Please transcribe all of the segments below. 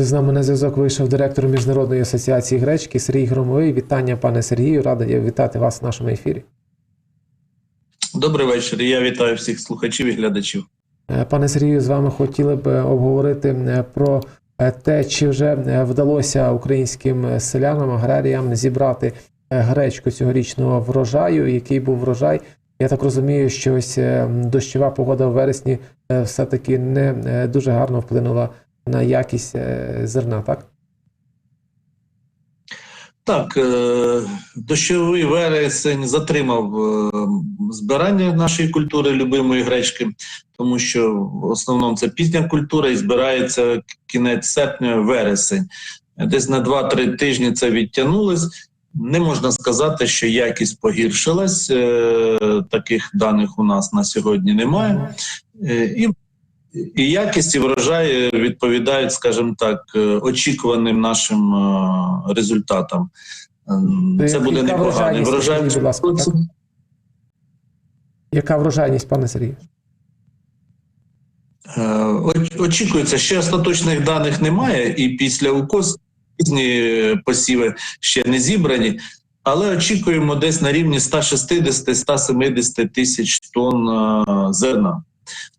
Отже, з нами на зв'язок вийшов директор Міжнародної асоціації гречки Сергій Громовий. Вітання, пане Сергію. Радий вітати вас в нашому ефірі. Добрий вечір. Я вітаю всіх слухачів і глядачів. Е, Пане Сергію, з вами хотіли б обговорити е, про е, те, чи вже вдалося українським селянам, аграріям зібрати гречку цьогорічного врожаю. Який був врожай? Я так розумію, що ось дощова погода в вересні все-таки не дуже гарно вплинула на якість е, зерна, так? Так, е, дощовий вересень затримав е, збирання нашої культури любимої гречки, тому що в основному це пізня культура і збирається кінець серпня, вересень. Десь на 2-3 тижні це відтягнулось. Не можна сказати, що якість погіршилась. Таких даних у нас на сьогодні немає. І і якість і врожай відповідають, скажімо так, е, очікуваним нашим е, результатам. Е, Це буде непоганий врожай. будь ласка, так? Яка врожайність, пане Сергію? Очікується, ще остаточних даних немає, і після укос різні посіви ще не зібрані. Але очікуємо десь на рівні 160-170 тисяч тонн зерна.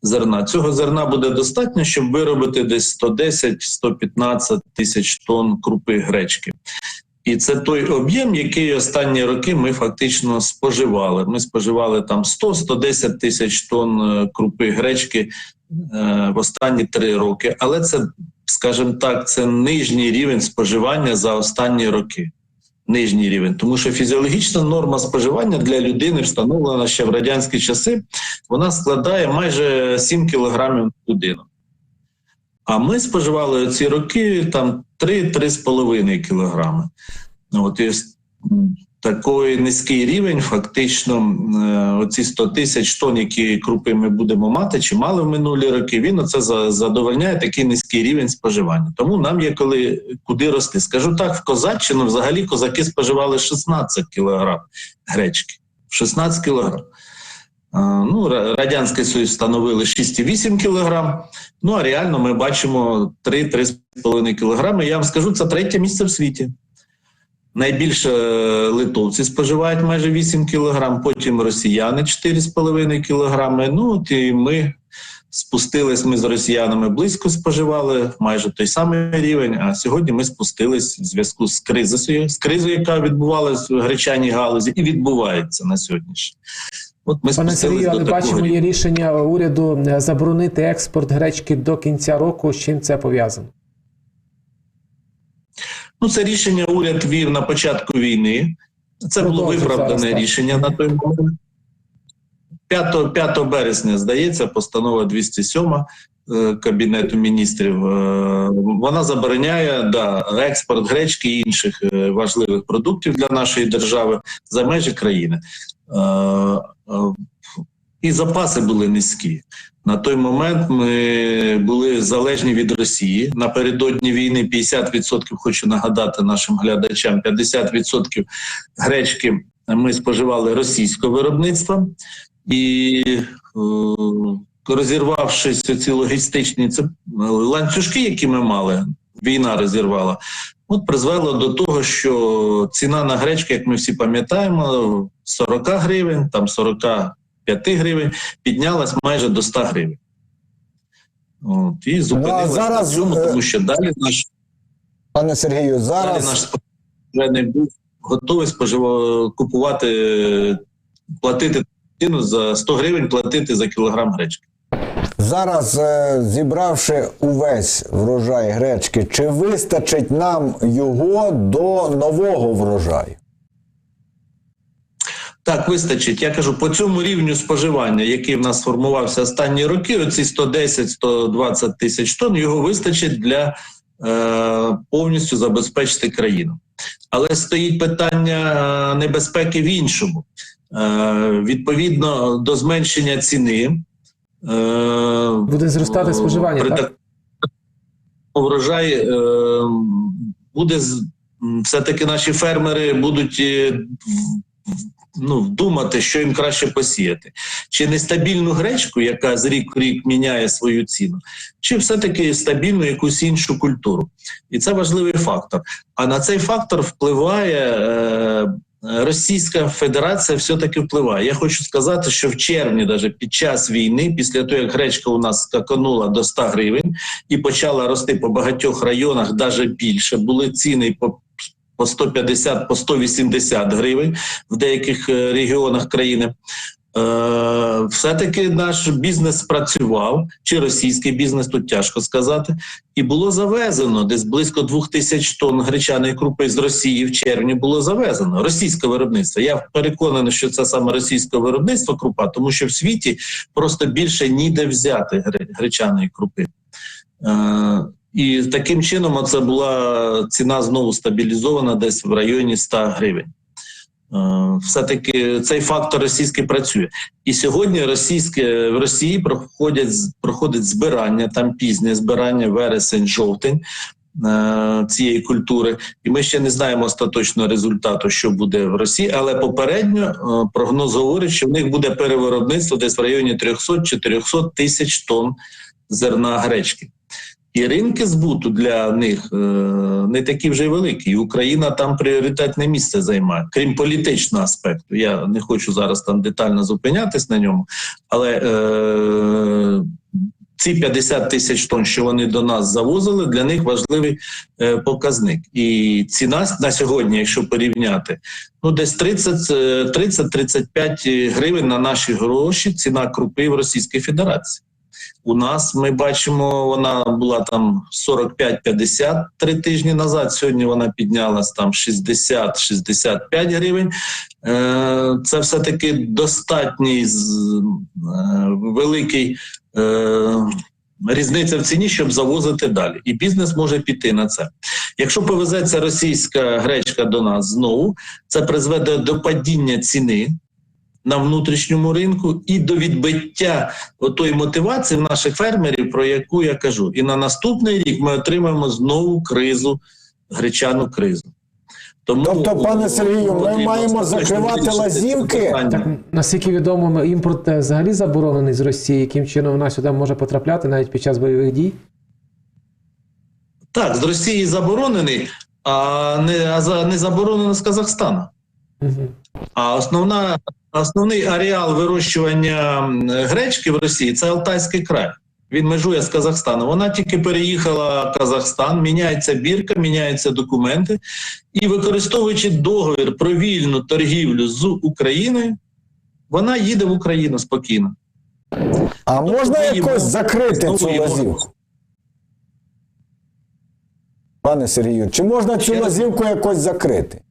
Зерна цього зерна буде достатньо, щоб виробити десь 110-115 тисяч тонн крупи гречки. І це той об'єм, який останні роки ми фактично споживали. Ми споживали там 100-110 тисяч тонн е, крупи гречки е, в останні три роки. Але це, скажімо так, це нижній рівень споживання за останні роки. Нижній рівень, тому що фізіологічна норма споживання для людини встановлена ще в радянські часи. Вона складає майже 7 кілограмів на людину. А ми споживали ці роки там 3-3,5 кілограми. От такий низький рівень, фактично, е, оці 100 тисяч тонн, які крупи ми будемо мати, чи мали в минулі роки, він оце задовольняє такий низький рівень споживання. Тому нам є коли куди рости. Скажу так, в Козаччину взагалі козаки споживали 16 кілограм гречки. 16 кілограм. Ну, Радянський Союз встановили 6,8 кілограм. Ну а реально ми бачимо 3-3,5 кілограми. Я вам скажу, це третє місце в світі. Найбільше е, литовці споживають майже 8 кілограм, потім росіяни 4,5 кілограми. Ну от і ми спустились. Ми з росіянами близько споживали майже той самий рівень. А сьогодні ми спустились в зв'язку з кризою, з кризою, яка відбувалася в гречаній галузі, і відбувається на сьогоднішній. От ми Пане Сергію, але бачимо, є рішення уряду е, заборонити експорт гречки до кінця року. З чим це пов'язано? Ну, це рішення уряд вів на початку війни. Це було виправдане рішення на той момент. 5, 5 березня, здається, постанова 207 е, Кабінету міністрів. е, Вона забороняє да, експорт гречки і інших е, важливих продуктів для нашої держави за межі країни. І запаси були низькі. На той момент ми були залежні від Росії. Напередодні війни 50%, хочу нагадати нашим глядачам, 50% гречки ми споживали російського виробництва. І е, розірвавшись ці логістичні ланцюжки, які ми мали, війна розірвала, от призвело до того, що ціна на гречку, як ми всі пам'ятаємо, 40 гривень, там 45 гривень, піднялась майже до 100 гривень. От, і зупинилась зараз, на цьому, е, тому що далі наш Пане Сергію, Далі зараз наш споживач вже не був готовий спожива... купувати, платити ціну за 100 гривень, платити за кілограм гречки. зараз е, зібравши увесь врожай гречки, чи вистачить нам його до нового врожаю? Так, вистачить. Я кажу, по цьому рівню споживання, який в нас сформувався останні роки, оці 110-120 тисяч тонн, його вистачить для е, повністю забезпечити країну. Але стоїть питання е, небезпеки в іншому. Е, відповідно до зменшення ціни. Е, Буде зростати споживання, при так? Врожай е, буде все-таки наші фермери будуть е, ну, думати, що їм краще посіяти. Чи нестабільну гречку, яка з рік в рік міняє свою ціну, чи все-таки стабільну якусь іншу культуру. І це важливий фактор. А на цей фактор впливає. Е, Російська Федерація все-таки впливає. Я хочу сказати, що в червні, навіть під час війни, після того, як гречка у нас скаканула до 100 гривень і почала рости по багатьох районах, навіть більше, були ціни по по 150, по 180 гривень в деяких е, регіонах країни. Е, все-таки наш бізнес працював, чи російський бізнес, тут тяжко сказати, і було завезено десь близько двох тисяч тонн гречаної крупи з Росії в червні було завезено російське виробництво. Я переконаний, що це саме російське виробництво крупа, тому що в світі просто більше ніде взяти гречаної крупи. І таким чином це була ціна знову стабілізована десь в районі 100 гривень. Е, Все-таки цей фактор російський працює. І сьогодні російське в Росії проходять проходить збирання, там пізнє збирання, вересень, жовтень е, цієї культури. І ми ще не знаємо остаточного результату, що буде в Росії, але попередньо е, прогноз говорить, що в них буде перевиробництво десь в районі 300-400 тисяч тонн зерна гречки. І ринки збуту для них е, не такі вже великі. І Україна там пріоритетне місце займає, крім політичного аспекту. Я не хочу зараз там детально зупинятись на ньому, але е, ці 50 тисяч тонн, що вони до нас завозили, для них важливий е, показник. І ціна на сьогодні, якщо порівняти, ну десь 30, е, 30-35 гривень на наші гроші. Ціна крупи в Російській Федерації. У нас ми бачимо, вона була там 45-50 три тижні назад. Сьогодні вона піднялась там 60-65 гривень. Е, Це все таки достатній е, великий. е, Різниця в ціні, щоб завозити далі, і бізнес може піти на це. Якщо повезеться російська гречка до нас знову, це призведе до падіння ціни на внутрішньому ринку і до відбиття отої мотивації в наших фермерів, про яку я кажу. І на наступний рік ми отримаємо знову кризу, гречану кризу. Тому, Тобто, пане Сергію, ми маємо закривати лазівки? Так, наскільки відомо, імпорт е, взагалі заборонений з Росії, яким чином вона сюди може потрапляти навіть під час бойових дій? Так, з Росії заборонений, а не, а за, не заборонено з Казахстана. Угу. А основна, основний ареал вирощування гречки в Росії це Алтайський край. Він межує з Казахстаном. Вона тільки переїхала в Казахстан, міняється бірка, міняються документи, і використовуючи договір про вільну торгівлю з Україною, вона їде в Україну спокійно. А можна ми їмо- якось закрити цю лазівку? Пане Сергію, чи можна цю лазівку якось закрити?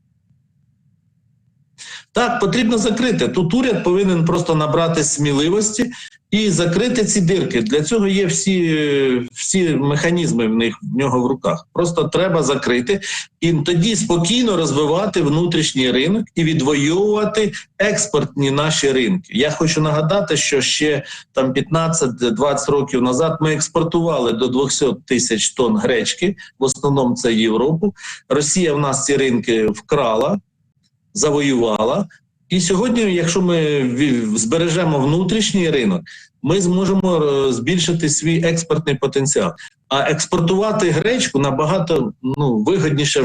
Так, потрібно закрити. Тут уряд повинен просто набрати сміливості і закрити ці дирки. Для цього є всі, всі механізми в них в нього в руках. Просто треба закрити і тоді спокійно розвивати внутрішній ринок і відвоювати експортні наші ринки. Я хочу нагадати, що ще там 15-20 років назад ми експортували до 200 тисяч тонн гречки. В основному це Європу. Росія в нас ці ринки вкрала завоювала. І сьогодні, якщо ми збережемо внутрішній ринок, ми зможемо е, збільшити свій експортний потенціал. А експортувати гречку набагато ну, вигідніше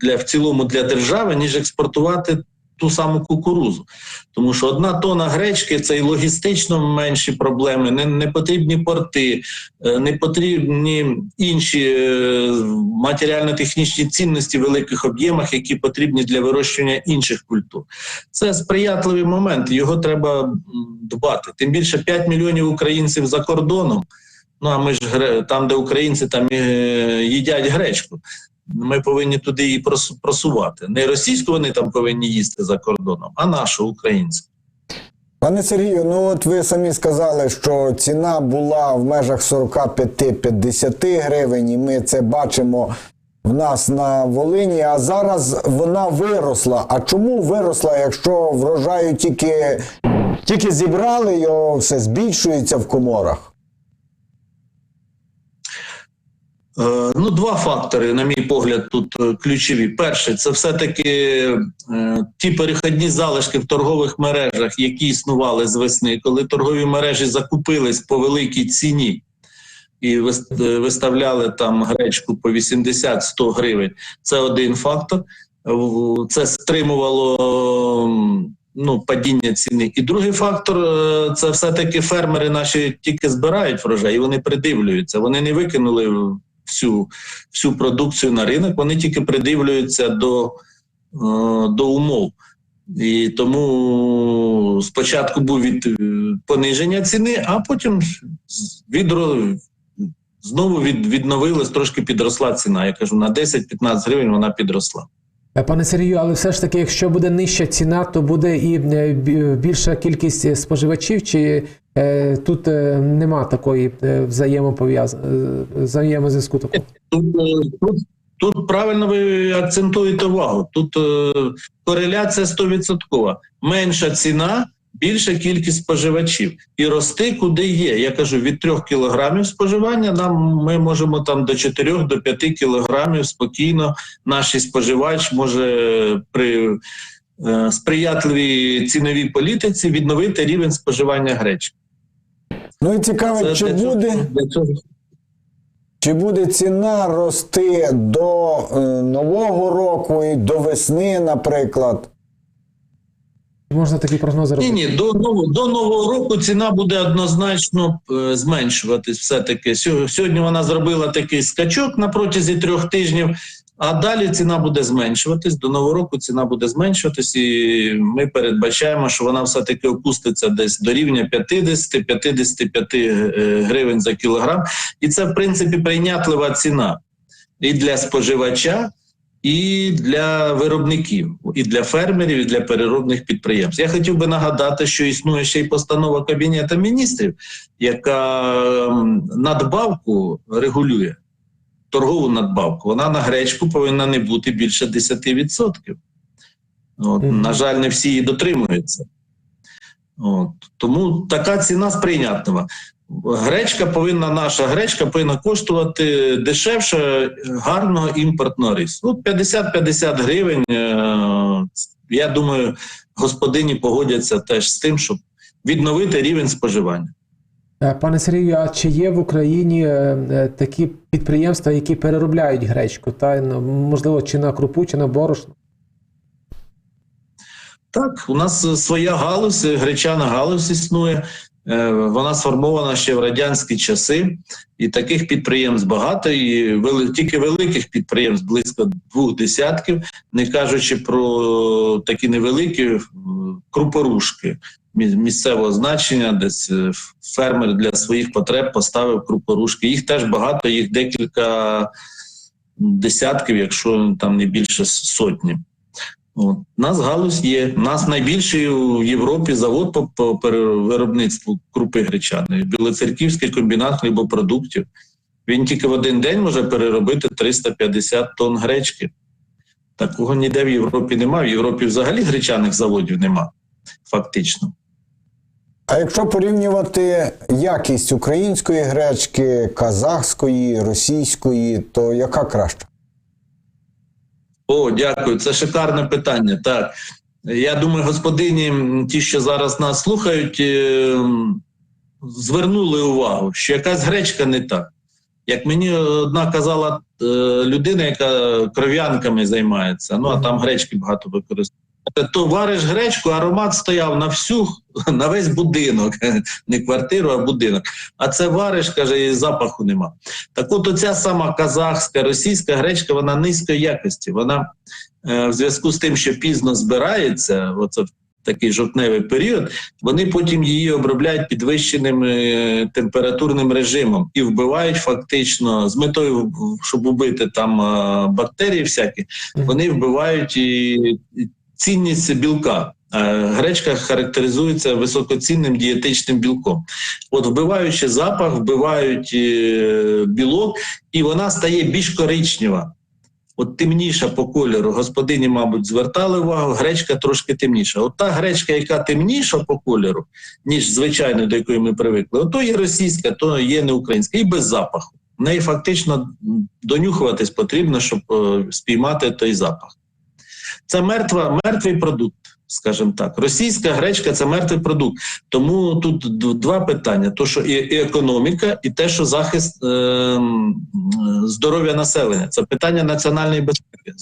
для в цілому для держави, ніж експортувати ту саму кукурузу. Тому що одна тонна гречки це і логістично менші проблеми, не, не потрібні порти, е, не потрібні інші е, матеріально-технічні цінності в великих об'ємах, які потрібні для вирощування інших культур. Це сприятливий момент, його треба дбати. Тим більше 5 мільйонів українців за кордоном. Ну а ми ж там, де українці там е, їдять гречку. Ми повинні туди її прос- просувати. Не російську вони там повинні їсти за кордоном, а нашу українську. Пане Сергію, ну от ви самі сказали, що ціна була в межах 45-50 гривень, і ми це бачимо в нас на Волині, а зараз вона виросла. А чому виросла, якщо врожаю тільки, тільки зібрали, його все збільшується в коморах? Е, Ну, два фактори, на мій погляд, тут е, ключові. Перший це все-таки е, ті перехідні залишки в торгових мережах, які існували з весни, коли торгові мережі закупились по великій ціні і е, виставляли там гречку по 80-100 гривень. Це один фактор. Це стримувало ну, падіння ціни. І другий фактор е, це все-таки фермери наші тільки збирають врожай, і вони придивлюються. Вони не викинули всю, всю продукцію на ринок, вони тільки придивлюються до, е, до умов. І тому спочатку був від е, пониження ціни, а потім відро, знову від, відновилась, трошки підросла ціна. Я кажу, на 10-15 гривень вона підросла. Е, Пане Сергію, але все ж таки, якщо буде нижча ціна, то буде і більша кількість споживачів, чи тут е, нема такої е, е, взаємозв'язку такого? Тут, е, тут, правильно ви акцентуєте увагу. Тут е, кореляція 100%. Менша ціна, більша кількість споживачів. І рости куди є. Я кажу, від 3 кілограмів споживання нам ми можемо там до 4 до 5 кілограмів спокійно. Наш споживач може при е, сприятливій ціновій політиці відновити рівень споживання гречки. Ну і цікаво, чи буде, чи буде ціна рости до е, Нового року і до весни, наприклад. Можна такі прогнози Ні, робити? ні, до нового до нового року ціна буде однозначно е, зменшуватись. Все таки сьогодні вона зробила такий скачок на протязі трьох тижнів. А далі ціна буде зменшуватись. До нового року ціна буде зменшуватись, і ми передбачаємо, що вона все таки опуститься десь до рівня 50-55 е, гривень за кілограм. І це в принципі прийнятлива ціна і для споживача, і для виробників, і для фермерів, і для переробних підприємств. Я хотів би нагадати, що існує ще й постанова Кабінету міністрів, яка надбавку регулює. Торгову надбавку. Вона на гречку повинна не бути більше 10%. От. На жаль, не всі її дотримуються. От. Тому така ціна сприйнятлива. Гречка повинна, наша гречка повинна коштувати дешевше гарного імпортного рису. Ну, 50-50 гривень. е, Я думаю, господині погодяться теж з тим, щоб відновити рівень споживання. Е, Пане Сергію, а чи є в Україні е, е, такі підприємства, які переробляють гречку? Та ну, можливо, чи на крупу, чи на борошно? Так, у нас своя галузь, гречана галузь існує. Вона сформована ще в радянські часи, і таких підприємств багато. І тільки великих підприємств близько двох десятків, не кажучи про такі невеликі крупорушки місцевого значення, десь е, фермер для своїх потреб поставив крупорушки. Їх теж багато, їх декілька десятків, якщо там не більше сотні. От. Нас галузь є. У нас найбільший у Європі завод по, виробництву крупи гречаної. Білоцерківський комбінат хлібопродуктів. Він тільки в один день може переробити 350 тонн гречки. Такого ніде в Європі немає. В Європі взагалі гречаних заводів нема, фактично. А якщо порівнювати якість української гречки, казахської, російської, то яка краща? О, дякую. Це шикарне питання. Так. Я думаю, господині, ті, що зараз нас слухають, е, звернули увагу, що якась гречка не та. Як мені одна казала е, людина, яка кров'янками займається, ну а там гречки багато використовують. То вариш гречку, аромат стояв на всю, на весь будинок, не квартиру, а будинок. А це вариш, каже, і запаху нема. Так от оця сама казахська, російська гречка, вона низької якості. Вона е, в зв'язку з тим, що пізно збирається, оце в такий жовтневий період, вони потім її обробляють підвищеним е, температурним режимом і вбивають фактично з метою, щоб убити там е, бактерії всякі, вони вбивають і, і цінність білка. Е, Гречка характеризується високоцінним дієтичним білком. От вбиваючи запах, вбивають е, білок, і вона стає більш коричнева. От темніша по кольору. Господині, мабуть, звертали увагу, гречка трошки темніша. От та гречка, яка темніша по кольору, ніж звичайно, до якої ми привикли, то є російська, то є не українська, і без запаху. В неї фактично донюхуватись потрібно, щоб е, спіймати той запах. Це мертва, мертвий продукт, скажімо так. Російська гречка це мертвий продукт. Тому тут два питання: то, що і, економіка, і те, що захист е, здоров'я населення. Це питання національної безпеки.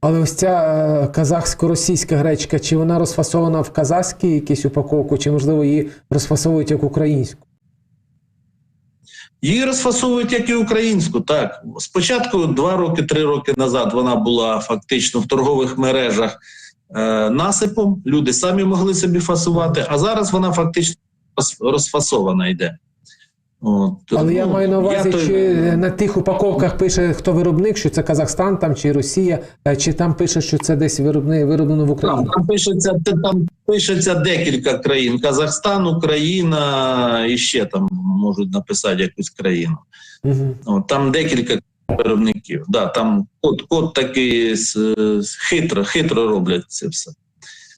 Але ось ця е, казахсько-російська гречка, чи вона розфасована в казахській якійсь упаковку, чи можливо її розфасовують як українську? Її розфасовують як і українську. Так спочатку, два роки, три роки назад, вона була фактично в торгових мережах е, насипом. Люди самі могли собі фасувати, а зараз вона фактично розфасована йде. От, Але я ну, маю на увазі, той- чи на тих упаковках пише хто виробник, що це Казахстан там чи Росія, е, чи там пише, що це десь виробни, вироблено в Україні. там пишеться там пишеться декілька країн: Казахстан, Україна і ще там можуть написати якусь країну. Угу. От, там декілька виробників. Да, там код, код такий хитро, хитро роблять це все.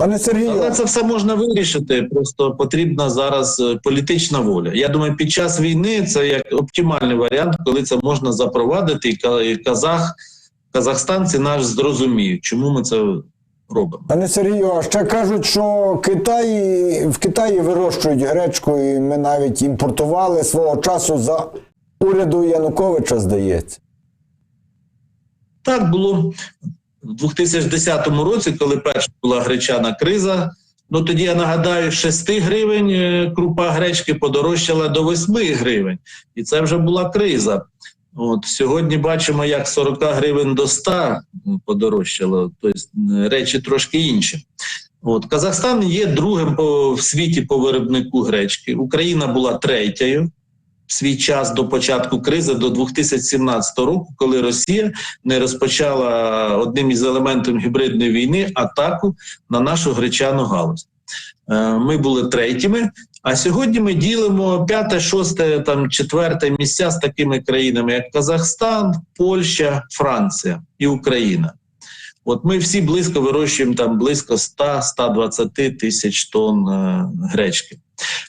Пане Сергію, Але це все можна вирішити. Просто потрібна зараз е, політична воля. Я думаю, під час війни це як оптимальний варіант, коли це можна запровадити, і і казах, казахстанці наш зрозуміють, чому ми це робимо. Пане Сергію, а ще кажуть, що Китай, в Китаї вирощують гречку, і ми навіть імпортували свого часу за уряду Януковича, здається. Так було в 2010 році, коли перша була гречана криза. Ну тоді я нагадаю, з 6 гривень е, крупа гречки подорожчала до 8 гривень, і це вже була криза. От сьогодні бачимо, як з 40 гривень до 100 подорожчало, тобто речі трошки інші. От Казахстан є другим по в світі по виробнику гречки. Україна була третьою свій час до початку кризи до 2017 року, коли Росія не розпочала одним із елементів гібридної війни атаку на нашу гречану галузь. Е, Ми були третіми, а сьогодні ми ділимо п'яте, шосте, там четверте місця з такими країнами, як Казахстан, Польща, Франція і Україна. От ми всі близько вирощуємо там близько 100-120 тисяч тонн е, гречки.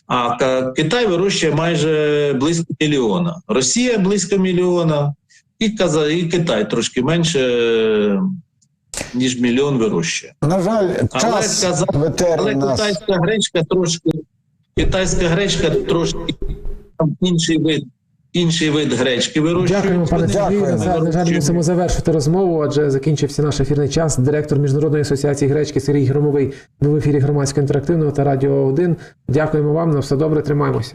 А Китай вирощує майже близько мільйона, Росія близько мільйона, і, і Китай трошки менше, е, ніж мільйон вирощує. На жаль, Але час казав- Але нас. китайська гречка трошки, китайська гречка трошки там інший вид, інший вид гречки вирощують. Дякуємо, пане Сергію. Дякуємо. На жаль, на жаль, мусимо завершити розмову, адже закінчився наш ефірний час. Директор Міжнародної асоціації гречки Сергій Громовий був в ефірі громадського інтерактивного та радіо 1. Дякуємо вам. На все добре, тримаємося.